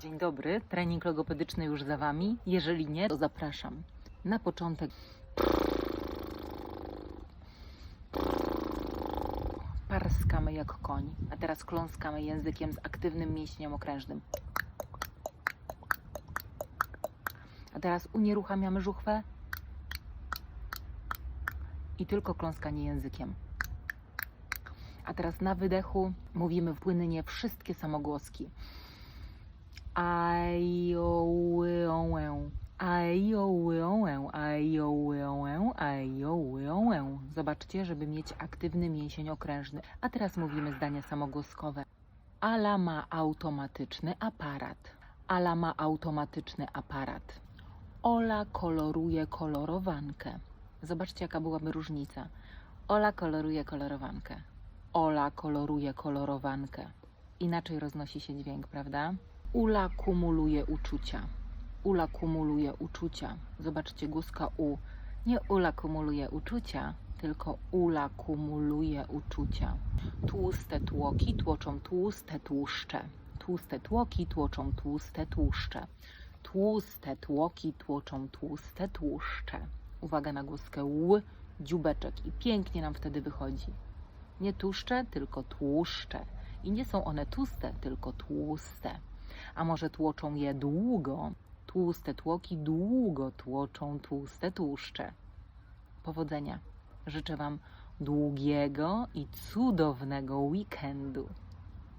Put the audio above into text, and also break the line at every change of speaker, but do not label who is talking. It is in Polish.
Dzień dobry, trening logopedyczny już za Wami. Jeżeli nie, to zapraszam. Na początek parskamy jak koń, a teraz kląskamy językiem z aktywnym mięśniem okrężnym. A teraz unieruchamiamy żuchwę i tylko kląskanie językiem. A teraz na wydechu mówimy płynnie wszystkie samogłoski. Zobaczcie, żeby mieć aktywny mięsień okrężny. A teraz mówimy zdania samogłoskowe. Ala ma automatyczny aparat. Ala ma automatyczny aparat. Ola koloruje kolorowankę. Zobaczcie, jaka byłaby różnica. Ola koloruje kolorowankę. Ola koloruje kolorowankę. Inaczej roznosi się dźwięk, prawda? Ula kumuluje uczucia. Ula kumuluje uczucia. Zobaczcie, głoska U. Nie Ula kumuluje uczucia, tylko Ula kumuluje uczucia. Tłuste tłoki tłoczą tłuste tłuszcze. Tłuste tłoki tłoczą tłuste tłuszcze. Tłuste tłoki tłoczą tłuste tłuszcze. Uwaga na głoskę Ł, dziubeczek i pięknie nam wtedy wychodzi. Nie tłuszcze, tylko tłuszcze. I nie są one tłuste, tylko tłuste. A może tłoczą je długo? Tłuste tłoki długo tłoczą tłuste tłuszcze. Powodzenia. Życzę Wam długiego i cudownego weekendu.